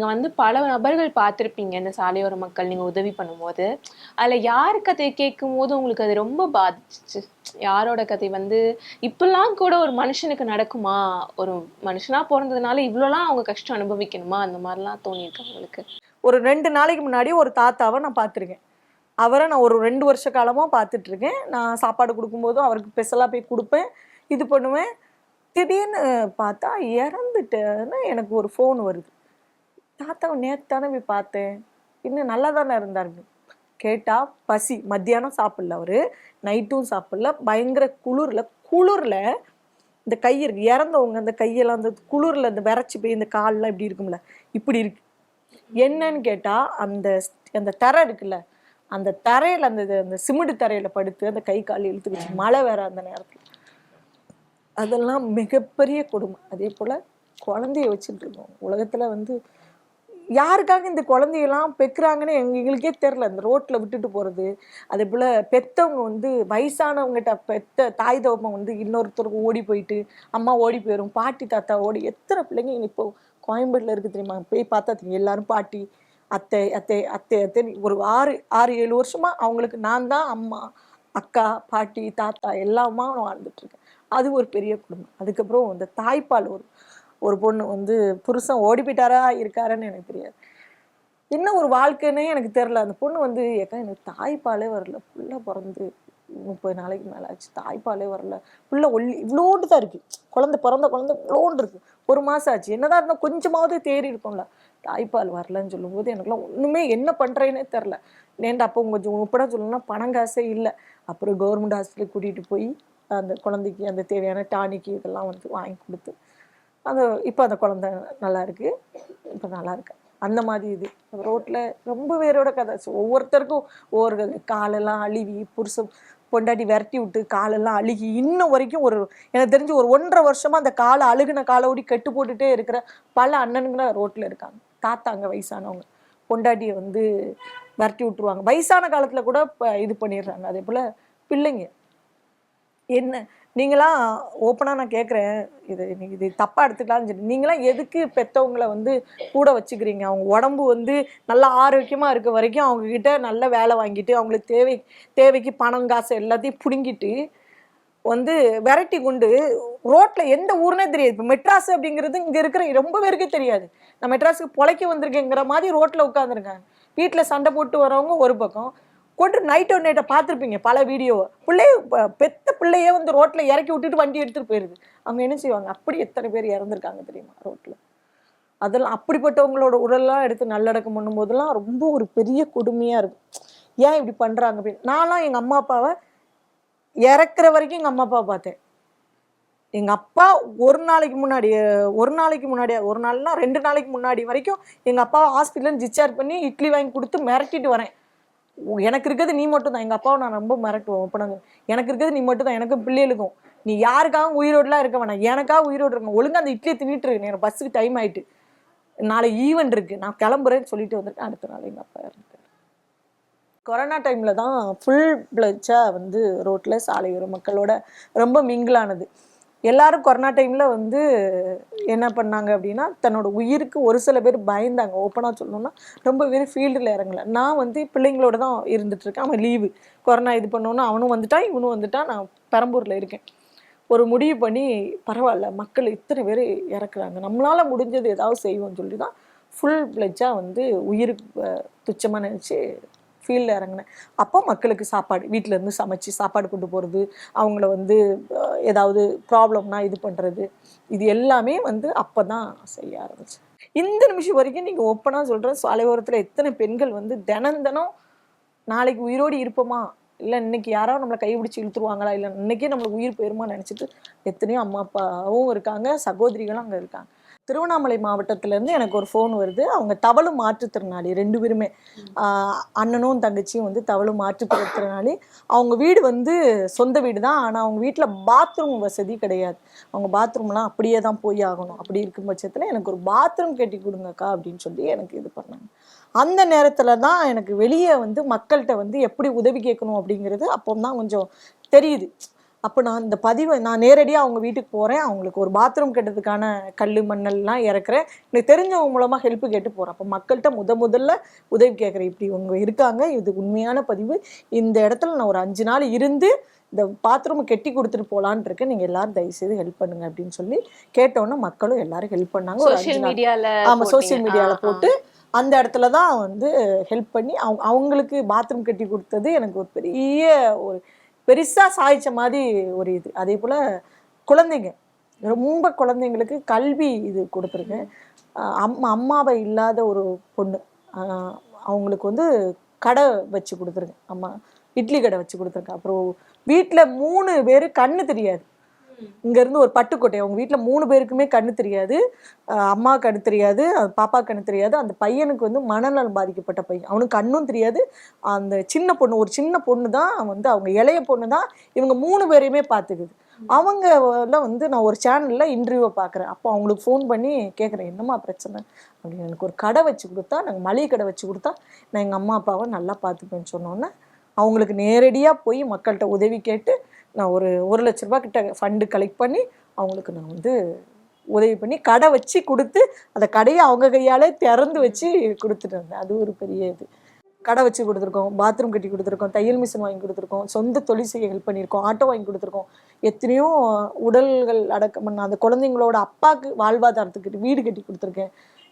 நீங்க வந்து பல நபர்கள் பார்த்துருப்பீங்க இந்த சாலையோர மக்கள் நீங்க உதவி பண்ணும்போது. அதுல யார் கதையை கேட்கும் போது உங்களுக்கு அது ரொம்ப பாதிச்சு யாரோட கதை வந்து இப்பெல்லாம் கூட ஒரு மனுஷனுக்கு நடக்குமா? ஒரு மனுஷனா பிறந்ததுனால இவ்வளோலாம் அவங்க கஷ்டம் அனுபவிக்கணுமா? அந்த மாதிரிலாம் தோணியிருக்கு உங்களுக்கு ஒரு ரெண்டு நாளைக்கு முன்னாடி ஒரு தாத்தாவை நான் பார்த்துருக்கேன். அவரை நான் ஒரு ரெண்டு வருஷ காலமாக பார்த்துட்டு இருக்கேன் நான் சாப்பாடு கொடுக்கும்போதும் அவருக்கு ஸ்பெஷலாக போய் கொடுப்பேன் இது பண்ணுவேன். திடீர்னு பார்த்தா இறந்துட்டேன்னு எனக்கு ஒரு ஃபோன் வருது. தாத்தாவை நேற்று தானே போய் பார்த்தேன். இன்னும் நல்லா தானே இருந்தார் கேட்டால் பசி. மத்தியானம் சாப்பிடல அவர். நைட்டும் சாப்பிடல. பயங்கர குளிரில் குளிரில் இந்த கை இருக்கு. இறந்தவங்க அந்த கையெல்லாம் அந்த குளிரில் இந்த விரைச்சி போய் இந்த கால்லாம் இப்படி இருக்கும்ல. இப்படி இருக்கு. என்னன்னு கேட்டால் அந்த அந்த தரை இருக்குல்ல. அந்த தரையில் அந்த அந்த சிமெண்ட் தரையில் படுத்து அந்த கை கால் இழுத்துக்கிச்சு மழை வேற அந்த நேரத்தில். அதெல்லாம் மிகப்பெரிய கொடுமை. அதே போல் குழந்தைய வச்சுட்டு இருக்கோம். உலகத்தில் வந்து யாருக்காக இந்த குழந்தையெல்லாம் பெக்குறாங்கன்னு எங்கள் எங்களுக்கே தெரில இந்த ரோட்டில் விட்டுட்டு போகிறது அதே போல் பெத்தவங்க வந்து வயசானவங்ககிட்ட பெத்த தாய் தவப்பம் வந்து இன்னொருத்தருக்கு ஓடி போயிட்டு அம்மா ஓடி போயிடும் பாட்டி தாத்தா ஓடி எத்தனை பிள்ளைங்க இப்போ கோயம்பேட்டில் இருக்குது தெரியுமா? போய் பார்த்தா தெரியும். எல்லாரும் பாட்டி அத்தை அத்தை அத்தை அத்தை ஒரு ஆறு ஆறு ஏழு வருஷமாக அவங்களுக்கு நான் தான் அம்மா அக்கா பாட்டி தாத்தா எல்லாமா வாழ்ந்துட்டுருக்கேன் அது ஒரு பெரிய குடும்பம். அதுக்கப்புறம் இந்த தாய்ப்பால் ஒரு ஒரு பொண்ணு வந்து புருஷன் ஓடி போயிட்டாரா இருக்காருன்னு எனக்கு தெரியாது. என்ன ஒரு வாழ்க்கைன்னே எனக்கு தெரில அந்த பொண்ணு வந்து ஏக்கா எனக்கு தாய்ப்பாலே வரல. ஃபுல்லாக பிறந்து முப்பது நாளைக்கு மேலே ஆச்சு. தாய்ப்பாலே வரல. ஃபுல்லாக ஒல்லி இவ்வளோண்டு தான் இருக்குது குழந்தை பிறந்த குழந்தை இவ்வளோண்டு இருக்குது ஒரு மாதம் ஆச்சு. என்னதான் இருந்தால் கொஞ்சமாவது தேறி இருக்கும்ல. தாய்ப்பால் வரலன்னு சொல்லும்போது எனக்குலாம் ஒன்றுமே என்ன பண்ணுறேன்னே தெரில நேண்டா அப்போ கொஞ்சம் உப்படா சொல்லணும்னா பணம் காசே இல்லை. அப்புறம் கவர்மெண்ட் ஹாஸ்பிட்டலுக்கு கூட்டிகிட்டு போய் அந்த குழந்தைக்கு அந்த தேவையான டானிக்கு இதெல்லாம் வந்து வாங்கி கொடுத்து அந்த இப்போ அந்த குழந்தை நல்லா இருக்கு இப்போ நல்லா இருக்கு அந்த மாதிரி இது. ரோட்டில் ரொம்ப பேரோட கதை. ஒவ்வொருத்தருக்கும் ஒவ்வொரு கதை. காலெல்லாம் அழுவி புருஷன் பொண்டாட்டி விரட்டி விட்டு காலெல்லாம் அழுகி இன்னும் வரைக்கும் ஒரு எனக்கு தெரிஞ்சு ஒரு ஒன்றரை வருஷமாக அந்த காலை அழுகுன காலோடி கட்டு போட்டுட்டே இருக்கிற பல அண்ணனுங்க ரோட்டில் இருக்காங்க. தாத்தாங்க வயசானவங்க. பொண்டாட்டியை வந்து விரட்டி விட்டுருவாங்க. வயசான காலத்தில் கூட இப்போ இது பண்ணிடுறாங்க. அதே போல் பிள்ளைங்க. என்ன நீங்களாம் ஓப்பனாக நான் கேட்குறேன் இது நீங்கள் இது தப்பாக எடுத்துக்கலாம்னு சொல்லி. நீங்களாம் எதுக்கு பெற்றவங்கள வந்து கூட வச்சுக்கிறீங்க? அவங்க உடம்பு வந்து நல்லா ஆரோக்கியமாக இருக்க வரைக்கும் அவங்கக்கிட்ட நல்ல வேலை வாங்கிட்டு அவங்களுக்கு தேவை தேவைக்கு பணம் காசு எல்லாத்தையும் பிடுங்கிட்டு வந்து வெரைட்டி கொண்டு ரோட்டில் எந்த ஊர்னே தெரியாது. இப்போ மெட்ராஸ் அப்படிங்கிறது இங்கே இருக்கிற ரொம்ப பேருக்கே தெரியாது. நான் மெட்ராஸுக்கு பொழைக்க வந்திருக்கேங்கிற மாதிரி ரோட்டில் உட்காந்துருக்காங்க வீட்டில் சண்டை போட்டு வரவங்க ஒரு பக்கம். கொண்டு நைட் ஒரு நைட்டை பார்த்துருப்பீங்க. பல வீடியோவை பிள்ளைய பெத்த பிள்ளையே வந்து ரோட்டில் இறக்கி விட்டுட்டு வண்டி எடுத்துகிட்டு போயிடுது அவங்க என்ன செய்வாங்க? அப்படி எத்தனை பேர் இறந்துருக்காங்க தெரியுமா? ரோட்டில் அதெல்லாம் அப்படிப்பட்டவங்களோட உடல்லாம் எடுத்து நல்லடக்கம் பண்ணும்போதெல்லாம் ரொம்ப ஒரு பெரிய கொடுமையாக இருக்கும். ஏன் இப்படி பண்ணுறாங்க அப்படின்னு? நான்லாம் எங்கள் அம்மா அப்பாவை இறக்குற வரைக்கும் எங்கள் அம்மா அப்பாவை பார்த்தேன். எங்கள் அப்பா ஒரு நாளைக்கு முன்னாடி ஒரு நாளைக்கு முன்னாடி ஒரு நாள்னா ரெண்டு நாளைக்கு முன்னாடி வரைக்கும் எங்கள் அப்பாவை ஹாஸ்பிட்டலில் டிஸ்சார்ஜ் பண்ணி இட்லி வாங்கி கொடுத்து மிரட்டிட்டு வரேன். எனக்கு இருக்கிறது நீ மட்டும் தான் எங்கள் அப்பாவை நான் ரொம்ப மிரட்டுவோம் அப்போ நாங்கள் எனக்கு இருக்கிறது நீ மட்டும் தான் எனக்கும் பிள்ளைகளுக்கும். நீ யாருக்காகவும் உயிரோடுலாம் இருக்க வேணாம். எனக்காக உயிரோடு இருக்கணும் ஒழுங்காக அந்த இட்லியை தின்னுட்டு இருக்கு எனக்கு பஸ்ஸுக்கு டைம் ஆயிட்டு. நாளை ஈவெண்ட் இருக்கு. நான் கிளம்புறேன்னு சொல்லிட்டு வந்திருக்கேன். அடுத்த நாள் எங்கள் அப்பா இறந்துட்டாரு. கொரோனா டைமில் தான் ஃபுல் பிளச்சாக வந்து ரோட்டில் சாலையோர மக்களோட ரொம்ப மிங்கிளானது எல்லாரும் கொரோனா டைமில் வந்து என்ன பண்ணாங்க அப்படின்னா தன்னோட உயிருக்கு ஒரு சில பேர் பயந்தாங்க. ஓப்பனாக சொல்லணும்னா ரொம்ப பேர் ஃபீல்டில் இறங்கல. நான் வந்து பிள்ளைங்களோட தான் இருந்துகிட்ருக்கேன் அவன் லீவு கொரோனா இது பண்ணோன்னா அவனும் வந்துட்டான் இவனும் வந்துட்டான். நான் பெரம்பூரில் இருக்கேன். ஒரு முடிவு பண்ணி பரவாயில்ல மக்கள் இத்தனை பேர் இறக்குறாங்க. நம்மளால் முடிஞ்சது ஏதாவது செய்வோம்னு சொல்லி தான் ஃபுல் பிளட்ஜாக வந்து உயிருக்கு துச்சமாக நினச்சி ஃபீல்டில் இறங்கினேன். அப்போ மக்களுக்கு சாப்பாடு வீட்டிலேருந்து இருந்து சமைச்சு சாப்பாடு கொண்டு போகிறது அவங்கள வந்து ஏதாவது ப்ராப்ளம்னா இது பண்ணுறது இது எல்லாமே வந்து அப்போ தான் செய்ய ஆரம்பிச்சேன். இந்த நிமிஷம் வரைக்கும் நீங்கள் ஒப்பனாக சொல்கிறேன் சாலையோரத்தில் எத்தனை பெண்கள் வந்து தினம் தினம் நாளைக்கு உயிரோடு இருப்போமா? இல்லை இன்னைக்கு யாரோ நம்மளை கைப்பிடிச்சு இழுத்துருவாங்களா? இல்லை இன்னைக்கே நம்மளுக்கு உயிர் போயிருமா நினச்சிட்டு எத்தனையோ அம்மா அப்பாவும் இருக்காங்க சகோதரிகளும் அங்கே இருக்காங்க. திருவண்ணாமலை மாவட்டத்திலேருந்து எனக்கு ஒரு ஃபோன் வருது. அவங்க தவளும் மாற்றுத்திறனாளி ரெண்டு பேருமே. அண்ணனும் தங்கச்சியும் வந்து தவளும் மாற்றுத்திறனாளி. அவங்க வீடு வந்து சொந்த வீடு தான் ஆனால் அவங்க வீட்டில் பாத்ரூம் வசதி கிடையாது. அவங்க பாத்ரூம்லாம் அப்படியே தான் போய் ஆகணும். அப்படி இருக்கும் பட்சத்தில் எனக்கு ஒரு பாத்ரூம் கட்டி கொடுங்கக்கா அப்படின்னு சொல்லி எனக்கு இது பண்ணாங்க. அந்த நேரத்தில் தான் எனக்கு வெளியே வந்து மக்கள்கிட்ட வந்து எப்படி உதவி கேட்கணும் அப்படிங்கிறது அப்போ தான் கொஞ்சம் தெரியுது. அப்போ நான் இந்த பதிவை நான் நேரடியாக அவங்க வீட்டுக்கு போகிறேன் அவங்களுக்கு ஒரு பாத்ரூம் கட்டுறதுக்கான கல் மண்ணெல்லாம் இறக்குறேன். எனக்கு தெரிஞ்சவங்க மூலமாக ஹெல்ப் கேட்டு போகிறேன் அப்போ மக்கள்கிட்ட முத முதல்ல உதவி கேட்குறேன். இப்படி இவங்க இருக்காங்க. இது உண்மையான பதிவு. இந்த இடத்துல நான் ஒரு அஞ்சு நாள் இருந்து இந்த பாத்ரூமை கெட்டி கொடுத்துட்டு போகலான்னு இருக்கேன். நீங்கள் எல்லாரும் தயவுசெய்து ஹெல்ப் பண்ணுங்க அப்படின்னு சொல்லி கேட்டோன்னே மக்களும் எல்லாரும் ஹெல்ப் பண்ணாங்க. சோஷியல் நாள். மீடியால ஆமா சோஷியல் மீடியால போட்டு அந்த இடத்துல தான் வந்து ஹெல்ப் பண்ணி அவங்க அவங்களுக்கு பாத்ரூம் கட்டி கொடுத்தது எனக்கு ஒரு பெரிய ஒரு பெருசா சாய்ச்ச மாதிரி ஒரு இது. அதே போல குழந்தைங்க. ரொம்ப குழந்தைங்களுக்கு கல்வி இது கொடுத்துருக்கேன் அஹ் அம்மா அம்மாவை இல்லாத ஒரு பொண்ணு. அவங்களுக்கு வந்து கடை வச்சு கொடுத்துருக்கேன் அம்மா இட்லி கடை வச்சு கொடுத்துருக்கேன் அப்புறம் வீட்டில் மூணு பேர் கண்ணு தெரியாது. இங்கேருந்து ஒரு பட்டுக்கோட்டை. அவங்க வீட்டில் மூணு பேருக்குமே கண்ணு தெரியாது. அம்மா கண்ணு தெரியாது பாப்பா கண்ணு தெரியாது. அந்த பையனுக்கு வந்து மனநலம் பாதிக்கப்பட்ட பையன். அவனுக்கு கண்ணும் தெரியாது. அந்த சின்ன பொண்ணு ஒரு சின்ன பொண்ணு தான் வந்து அவங்க இளைய பொண்ணு தான் இவங்க மூணு பேரையுமே பார்த்துக்குது. அவங்க எல்லாம் வந்து நான் ஒரு சேனலில் இன்டர்வியூவை பார்க்குறேன். அப்போ அவங்களுக்கு ஃபோன் பண்ணி கேட்குறேன் என்னம்மா பிரச்சனை? அப்படின்னு. எனக்கு ஒரு கடை வச்சு கொடுத்தா நாங்கள் மளிகை கடை வச்சு கொடுத்தா நான் எங்கள் அம்மா அப்பாவை நல்லா பார்த்துப்பேன்னு சொன்னோன்னே அவங்களுக்கு நேரடியாக போய் மக்கள்கிட்ட உதவி கேட்டு நான் ஒரு ஒரு லட்ச ரூபா கிட்ட ஃபண்டு கலெக்ட் பண்ணி அவங்களுக்கு நான் வந்து உதவி பண்ணி கடை வச்சு கொடுத்து அந்த கடையை அவங்க கையாலே திறந்து வச்சு கொடுத்துட்டு இருந்தேன். அது ஒரு பெரிய இது. கடை வச்சு கொடுத்துருக்கோம் பாத்ரூம் கட்டி கொடுத்துருக்கோம் தையல் மிஷின் வாங்கி கொடுத்துருக்கோம் சொந்த தொழில் செய்ய ஹெல்ப் பண்ணியிருக்கோம் ஆட்டோ வாங்கி கொடுத்துருக்கோம். எத்தனையோ உடல்கள் அடக்கம் பண்ண அந்த குழந்தைங்களோட அப்பாவுக்கு வாழ்வாதாரத்துக்கு வீடு கட்டி கொடுத்துருக்கேன்.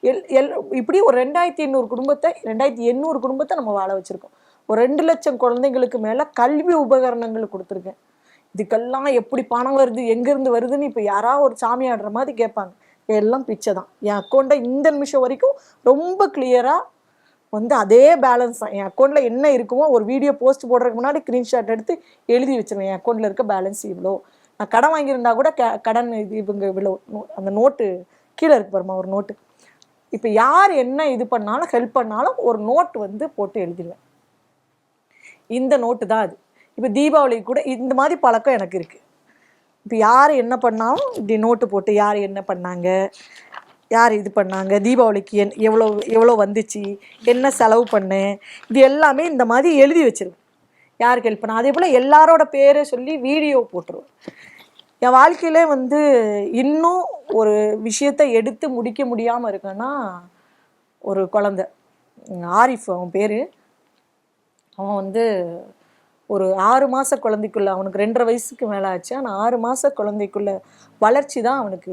எல் எல் இப்படி ஒரு ரெண்டாயிரத்தி எண்ணூறு குடும்பத்தை ரெண்டாயிரத்தி எண்ணூறு குடும்பத்தை நம்ம வாழ வச்சுருக்கோம். ஒரு ரெண்டு லட்சம் குழந்தைங்களுக்கு மேலே கல்வி உபகரணங்கள் கொடுத்துருக்கேன். இதுக்கெல்லாம் எப்படி பணம் வருது எங்கேருந்து வருதுன்னு இப்போ யாராவது ஒரு சாமி ஆடுற மாதிரி கேட்பாங்க. எல்லாம் பிச்சை தான் என் அக்கௌண்ட்டை இந்த நிமிஷம் வரைக்கும் ரொம்ப கிளியராக வந்து அதே பேலன்ஸ் தான். என் அக்கௌண்ட்டில் என்ன இருக்குமோ ஒரு வீடியோ போஸ்ட் போடுறதுக்கு முன்னாடி ஸ்க்ரீன்ஷாட் எடுத்து எழுதி வச்சிருவேன். என் அக்கௌண்ட்டில் இருக்க பேலன்ஸ் இவ்வளோ நான் கடன் வாங்கியிருந்தா கூட க- கடன் இது இவங்க இவ்வளோ அந்த நோட்டு கீழே இருக்கு பாருமா ஒரு நோட்டு இப்போ யார் என்ன இது பண்ணாலும் ஹெல்ப் பண்ணாலும் ஒரு நோட் வந்து போட்டு எழுதிடுவேன் இந்த நோட்டு தான் அது. இப்போ தீபாவளிக்கு கூட இந்த மாதிரி பழக்கம் எனக்கு இருக்குது இப்போ யார் என்ன பண்ணாலும் இப்படி நோட்டு போட்டு யார் என்ன பண்ணாங்க? யார் இது பண்ணாங்க? தீபாவளிக்கு என் எவ்வளோ எவ்வளோ வந்துச்சு? என்ன செலவு பண்ணேன்? இது எல்லாமே இந்த மாதிரி எழுதி வச்சிருவேன். யாருக்கு ஹெல்ப் பண்ண அதே போல் எல்லாரோட பேரை சொல்லி வீடியோ போட்டுருவேன். என் வாழ்க்கையிலே வந்து இன்னும் ஒரு விஷயத்தை எடுத்து முடிக்க முடியாமல் இருக்கேன்னா ஒரு குழந்த. ஆரிஃப் அவன் பேர். அவன் வந்து ஒரு ஆறு மாத குழந்தைக்குள்ள அவனுக்கு ரெண்டரை வயசுக்கு மேலே ஆச்சு. ஆனால் ஆறு மாத குழந்தைக்குள்ள வளர்ச்சி தான் அவனுக்கு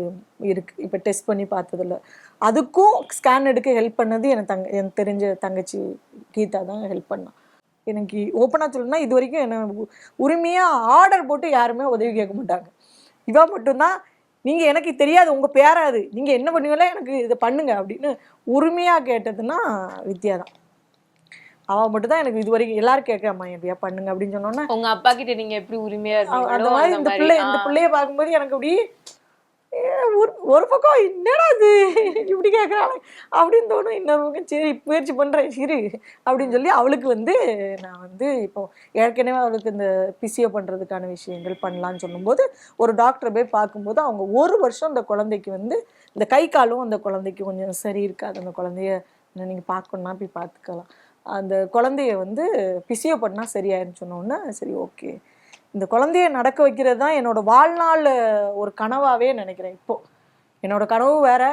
இருக்குது இப்போ டெஸ்ட் பண்ணி பார்த்ததில்ல அதுக்கும் ஸ்கேன் எடுக்க ஹெல்ப் பண்ணது எனக்கு தங்க எனக்கு தெரிஞ்ச தங்கச்சி கீதா தான் ஹெல்ப் பண்ணான் எனக்கு ஓப்பனாக சொல்லணும்னா இது வரைக்கும் என்ன உரிமையாக ஆர்டர் போட்டு யாருமே உதவி கேட்க மாட்டாங்க. இவா மட்டும்தான் நீங்கள் எனக்கு தெரியாது உங்கள் பேராது. நீங்கள் என்ன பண்ணுவீங்களோ எனக்கு இதை பண்ணுங்க அப்படின்னு உரிமையாக கேட்டதுன்னா வித்யா தான். அவள் மட்டும் தான் எனக்கு இது வரைக்கும் எல்லாரும் கேட்கறாம்மா எப்படியா பண்ணுங்க அப்படின்னு சொன்னோன்னே உங்க அப்பா கிட்ட நீங்க எப்படி உரிமையா அவ- அந்த மாதிரி இந்த பிள்ளை இந்த. பிள்ளைய பார்க்கும்போது எனக்கு அப்படி ஒரு- பக்கம் என்னடா இது? இப்படி கேட்குறாங்க அப்படின்னு தோணும். இன்னொரு பக்கம் சரி முயற்சி பண்ணுறேன் சரி அப்படின்னு சொல்லி அவளுக்கு வந்து நான் வந்து இப்போ ஏற்கனவே அவளுக்கு இந்த பிசிஓ பண்ணுறதுக்கான விஷயங்கள் பண்ணலான்னு சொல்லும்போது ஒரு டாக்டரை போய் பார்க்கும்போது அவங்க ஒரு வருஷம் அந்த குழந்தைக்கு வந்து இந்த கை காலும் அந்த குழந்தைக்கு கொஞ்சம் சரி இருக்காது. அந்த குழந்தைய நீங்கள் பார்க்கணுன்னா போய் பார்த்துக்கலாம். அந்த குழந்தைய வந்து பிசியோ பண்ணால் சரியாயிருன்னு சொன்னோன்னே சரி ஓகே இந்த குழந்தைய நடக்க வைக்கிறது தான் என்னோட வாழ்நாள் ஒரு கனவாகவே நினைக்கிறேன் இப்போது என்னோட கனவு வேறு.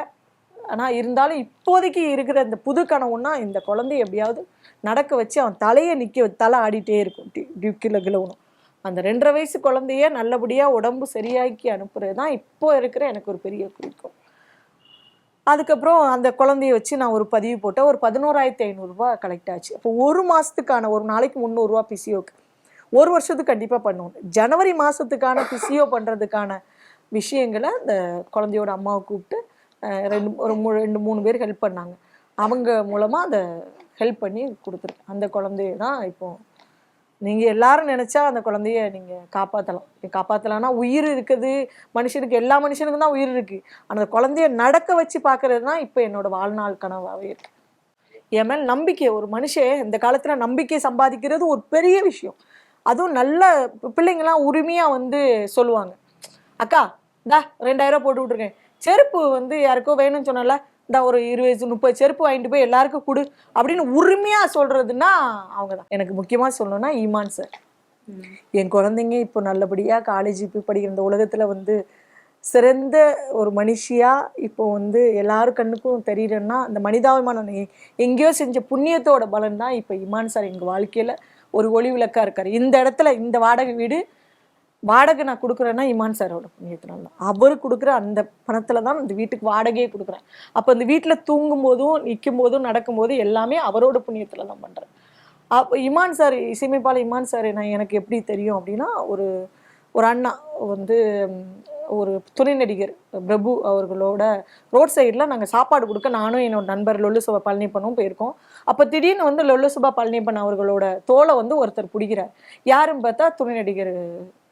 ஆனால் இருந்தாலும் இப்போதைக்கு இருக்கிற இந்த புது கனவுன்னா இந்த குழந்தைய எப்படியாவது நடக்க வச்சு அவன் தலையை நிற்க தலை ஆடிட்டே இருக்கும். டி டி- கீழே அந்த ரெண்டரை வயசு குழந்தைய நல்லபடியாக உடம்பு சரியாக்கி அனுப்புறது தான் இப்போ இருக்கிற எனக்கு ஒரு பெரிய குறிக்கோள். அதுக்கப்புறம் அந்த குழந்தைய வச்சு நான் ஒரு பதிவு போட்டேன். ஒரு பதினோராயிரத்தி ஐநூறுரூவா கலெக்ட் ஆச்சு. அப்போ ஒரு மாதத்துக்கான ஒரு நாளைக்கு முந்நூறுரூவா பிசியோக்கு ஒரு வருஷத்துக்கு கண்டிப்பாக பண்ணுவோம். ஜனவரி மாதத்துக்கான பிசியோ பண்ணுறதுக்கான விஷயங்களை அந்த குழந்தையோட அம்மாவை கூப்பிட்டு ரெண்டு ஒரு மூ ரெண்டு மூணு பேர் ஹெல்ப் பண்ணாங்க. அவங்க மூலமாக அதை ஹெல்ப் பண்ணி கொடுத்துருக்கேன் அந்த குழந்தைய தான் இப்போது நீங்கள் எல்லாரும் நினச்சா அந்த குழந்தைய நீங்கள் காப்பாற்றலாம் காப்பாற்றலாம்னா உயிர் இருக்குது. மனுஷனுக்கு எல்லா மனுஷனுக்கும் தான் உயிர் இருக்குது அந்த குழந்தைய நடக்க வச்சு பார்க்கறது தான் இப்போ என்னோட வாழ்நாள் கனவாகவே இருக்குது என் மேல் நம்பிக்கை ஒரு மனுஷன் இந்த காலத்தில் நம்பிக்கை சம்பாதிக்கிறது ஒரு பெரிய விஷயம். அதுவும் நல்ல பிள்ளைங்களாம் உரிமையாக வந்து சொல்லுவாங்க. அக்கா தா ரெண்டாயிரம் ரூபா போட்டு விட்ருக்கேன் செருப்பு வந்து யாருக்கோ வேணும்னு சொன்னால இந்த ஒரு இருபது முப்பது செருப்பு வாங்கிட்டு போய் எல்லாருக்கும் கொடு அப்படின்னு உரிமையாக சொல்கிறதுன்னா அவங்க தான் எனக்கு முக்கியமாக சொல்லணும்னா ஈமான் சார். என் குழந்தைங்க இப்போ நல்லபடியாக காலேஜ் போய் படிக்கிற இந்த உலகத்தில் வந்து சிறந்த ஒரு மனுஷியா இப்போ வந்து எல்லாரும் கண்ணுக்கும் தெரியறேன்னா அந்த மனிதாபிமானம் எ- எங்கேயோ செஞ்ச புண்ணியத்தோட பலன் தான் இப்போ இமான் சார் எங்கள் வாழ்க்கையில் ஒரு ஒளி விளக்கா இருக்காரு. இந்த இடத்துல இந்த வாடகை வீடு வாடகை நான் கொடுக்குறேன்னா இமான் சாரோட புண்ணியத்தினால தான். அவர் கொடுக்குற அந்த பணத்தில் தான் இந்த வீட்டுக்கு வாடகையே கொடுக்குறேன். அப்போ இந்த வீட்டில் தூங்கும் போதும் நிற்கும் போதும் நடக்கும்போது எல்லாமே அவரோட புண்ணியத்தில் தான் பண்ணுறேன் அப்போ இமான் சார் இசையமைப்பாளர் இமான் சார் நான் எனக்கு எப்படி தெரியும் அப்படின்னா ஒரு ஒரு அண்ணா வந்து ஒரு துணை நடிகர் பிரபு அவர்களோட ரோட் சைடில் நாங்கள் சாப்பாடு கொடுக்க நானும் என்னோட நண்பர் லொல்லுசுபா பழனிப்பனும் போயிருக்கோம். அப்போ திடீர்னு வந்து லொல்லுசுபா பழனிப்பன் அவர்களோட தோலை வந்து ஒருத்தர் பிடிக்கிறார். யாரும் பார்த்தா துணை நடிகர்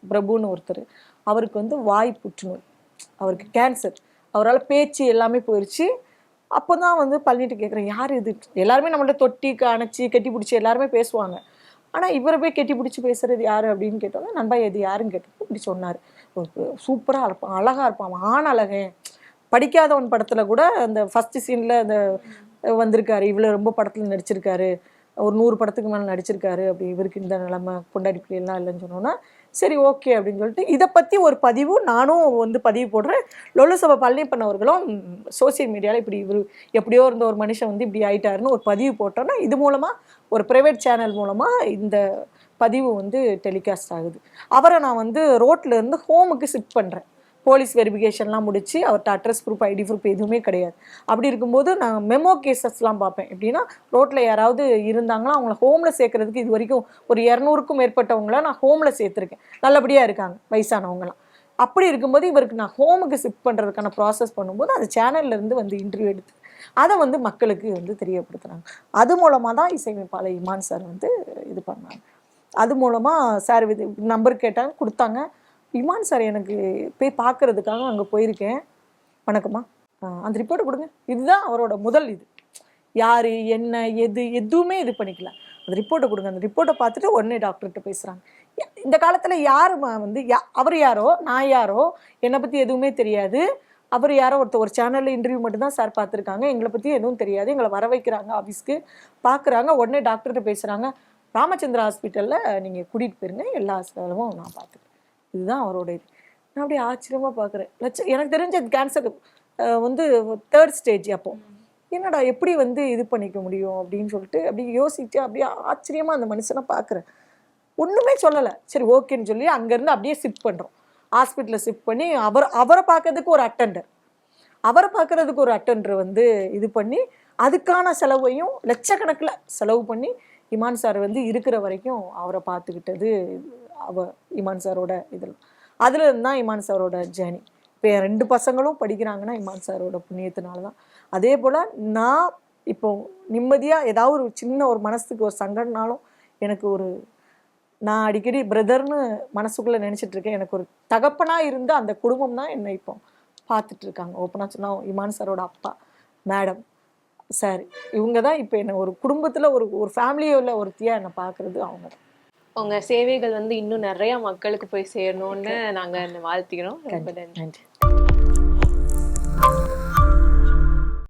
பிரபுன்னு ஒருத்தர். அவருக்கு வந்து வாய் புற்றுநோய். அவருக்கு கேன்சர் அவரால் பேச்சு எல்லாமே போயிடுச்சு அப்போ தான் வந்து பழனிட்டு கேட்குறேன் யார் இது? எல்லாருமே நம்மள்ட்ட தொட்டி அணைச்சி கட்டி பிடிச்சி எல்லாருமே பேசுவாங்க. ஆனால் இவரை போய் கட்டி பிடிச்சி பேசுறது யார் அப்படின்னு கேட்டோன்னா நண்பா எது யாருன்னு கேட்டப்போ இப்படி சொன்னார். சூப்பராக இருப்பான் அழகாக இருப்பான். ஆண் அழகன் படிக்காதவன் படத்தில் கூட அந்த ஃபஸ்ட்டு சீனில் அந்த வந்திருக்காரு. இவ்வளோ ரொம்ப படத்தில் நடிச்சிருக்காரு. ஒரு நூறு படத்துக்கு மேலே நடிச்சிருக்காரு. அப்படி இவருக்கு இந்த நிலமை கொண்டாடி பிள்ளைலாம் இல்லைன்னு சொன்னோன்னா சரி ஓகே அப்படின்னு சொல்லிட்டு இதை பற்றி ஒரு பதிவு நானும் வந்து பதிவு போடுறேன். லொல்லு சபை பழனிப்பன் அவர்களும் சோசியல் மீடியாவில் இப்படி இவர் எப்படியோ இருந்த ஒரு மனுஷன் வந்து இப்படி ஆயிட்டாருன்னு ஒரு பதிவு போட்டோன்னா இது மூலமாக ஒரு ப்ரைவேட் சேனல் மூலமாக இந்த பதிவு வந்து டெலிகாஸ்ட் ஆகுது. அவரை நான் வந்து ரோட்டில் இருந்து ஹோமுக்கு ஷிஃப்ட் பண்ணுறேன் போலீஸ் வெரிஃபிகேஷன்லாம் முடிச்சு அவர்கிட்ட அட்ரஸ் ப்ரூஃப் ஐடி ப்ரூஃப் எதுவுமே கிடையாது. அப்படி இருக்கும்போது நான் மெமோ கேசஸ்லாம் பார்ப்பேன். எப்படின்னா ரோட்டில் யாராவது இருந்தாங்கன்னா அவங்கள ஹோமில் சேர்க்குறதுக்கு இது வரைக்கும் ஒரு இரநூறுக்கும் மேற்பட்டவங்கள நான் ஹோமில் சேர்த்துருக்கேன். நல்லபடியாக இருக்காங்க வயசானவங்களாம் அப்படி இருக்கும்போது இவருக்கு நான் ஹோமுக்கு ஷிஃப்ட் பண்ணுறதுக்கான ப்ராசஸ் பண்ணும்போது அந்த சேனல்ல இருந்து வந்து இன்டர்வியூ எடுத்து அதை வந்து மக்களுக்கு வந்து தெரியப்படுத்துகிறாங்க அது மூலமாக தான் இசையமைப்பாளர் இமான் சார் வந்து இது பண்ணாங்க. அது மூலமாக சார் இது நம்பர் கேட்டாங்க கொடுத்தாங்க. இமான் சார் எனக்கு போய் பார்க்கறதுக்காக அங்கே போயிருக்கேன். வணக்கம்மா. அந்த ரிப்போர்ட்டை கொடுங்க. இதுதான் அவரோட முதல் இது. யார் என்ன எது எதுவுமே இது பண்ணிக்கல. அந்த ரிப்போர்ட்டை கொடுங்க. அந்த ரிப்போர்ட்டை பார்த்துட்டு உடனே டாக்டர்கிட்ட பேசுகிறாங்க இந்த காலத்தில் யாருமா வந்து யா அவர் யாரோ நான் யாரோ என்னை பற்றி எதுவுமே தெரியாது. அவர் யாரோ ஒருத்தர் ஒரு சேனலில் இன்டர்வியூ மட்டும்தான் சார் பார்த்துருக்காங்க. எங்களை பற்றி எதுவும் தெரியாது. எங்களை வர வைக்கிறாங்க ஆஃபீஸ்க்கு பார்க்குறாங்க. உடனே டாக்டர்கிட்ட பேசுகிறாங்க ராமச்சந்திரா ஹாஸ்பிட்டலில் நீங்கள் கூட்டிகிட்டு போயிருங்க. எல்லா செலவும் நான் பார்த்துக்கிறேன். இதுதான் அவரோட இது நான் அப்படியே ஆச்சரியமாக பார்க்குறேன் லட்ச எனக்கு தெரிஞ்ச கேன்சர் வந்து தேர்ட் ஸ்டேஜ் அப்போ. என்னடா எப்படி வந்து இது பண்ணிக்க முடியும் அப்படின்னு சொல்லிட்டு அப்படியே யோசிச்சு அப்படியே ஆச்சரியமாக அந்த மனுஷனை பார்க்குறேன் ஒன்றுமே சொல்லலை. சரி ஓகேன்னு சொல்லி அங்கேருந்து அப்படியே ஷிஃப்ட் பண்ணுறோம் ஹாஸ்பிட்டலில் ஷிஃப்ட் பண்ணி அவர் அவரை பார்க்கறதுக்கு ஒரு அட்டெண்டர் அவரை பார்க்குறதுக்கு ஒரு அட்டெண்டர் வந்து இது பண்ணி அதுக்கான செலவையும் லட்சக்கணக்கில் செலவு பண்ணி இமான் சார் வந்து இருக்கிற வரைக்கும் அவரை பார்த்துக்கிட்டது அவ இமான் சாரோட இதில். அதில் இருந்தால் தான் இமான் சாரோட ஜேர்னி இப்போ என் ரெண்டு பசங்களும் படிக்கிறாங்கன்னா இமான் சாரோட புண்ணியத்தினால தான் அதே போல் நான் இப்போ நிம்மதியாக ஏதாவது ஒரு சின்ன ஒரு மனசுக்கு ஒரு சங்கடனாலும் எனக்கு ஒரு நான் அடிக்கடி பிரதர்னு மனசுக்குள்ளே நினச்சிட்டு இருக்கேன். எனக்கு ஒரு தகப்பனாக இருந்த அந்த குடும்பம் தான் என்னை இப்போ பார்த்துட்ருக்காங்க ஓப்பனாக சொன்னால் இமான் சாரோட அப்பா மேடம் சார் இவங்க தான் இப்போ என்னை ஒரு குடும்பத்தில் ஒரு ஒரு ஃபேமிலியில் ஒருத்தியாக என்னை பார்க்குறது அவங்க தான். உங்க சேவைகள் வந்து இன்னும் நிறைய மக்களுக்கு போய் சேரணும்னு நாங்க வாழ்த்திக்கிறோம். ரொம்ப நன்றி.